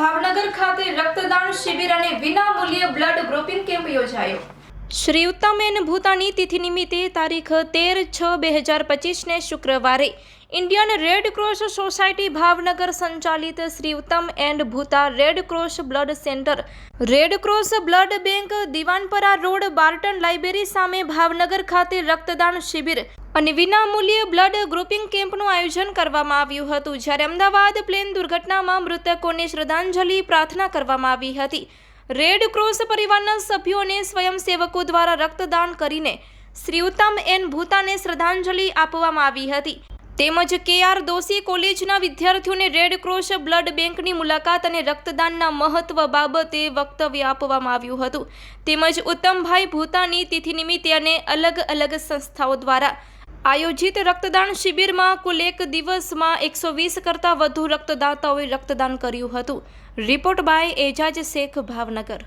ભાવનગર ખાતે રક્તદાન શિબિર અને વિનામૂલ્યે બ્લડ ગ્રુપિંગ કેમ્પ યોજાયો. શ્રી ઉત્તમેન ભૂતાની તિથિ નિમિત્તે તારીખ તેર છ બે હજાર પચીસને શુક્રવારે Indian Red Cross Society Bhavnagar સંચાલિત Shri Uttam and Bhuta Red Cross blood centre, Red Cross blood bank, Diwanpara road, Barton library સામે ભાવનગર ખાતે રક્તદાન શિબિર અને વિનામૂલ્યે બ્લડ ગ્રુપિંગ કેમ્પનું આયોજન કરવામાં આવ્યું હતું. જ્યારે અમદાવાદ પ્લેન દુર્ઘટનામાં મૃતકોને શ્રદ્ધાંજલિ પ્રાર્થના કરવામાં આવી હતી. રેડ ક્રોસ પરિવારના સભ્યો અને સ્વયંસેવકો દ્વારા રક્તદાન કરીને શ્રી ઉત્તમ એન ભૂતાને શ્રદ્ધાંજલિ આપવામાં આવી હતી. તેમજ કે આર દોશી કોલેજના વિદ્યાર્થીઓને રેડ ક્રોસ બ્લડ બેંકની મુલાકાત અને રક્તદાનના મહત્વ બાબતે વક્તવ્ય આપવામાં આવ્યું હતું. તેમજ ઉત્તમભાઈ ભૂતાની તિથિ નિમિત્તે અને અલગ અલગ સંસ્થાઓ દ્વારા આયોજિત રક્તદાન શિબિરમાં કુલ એક દિવસમાં એકસો વીસ કરતાં વધુ રક્તદાતાઓએ રક્તદાન કર્યું હતું. Report by Ejaz Shaikh, Bhavnagar.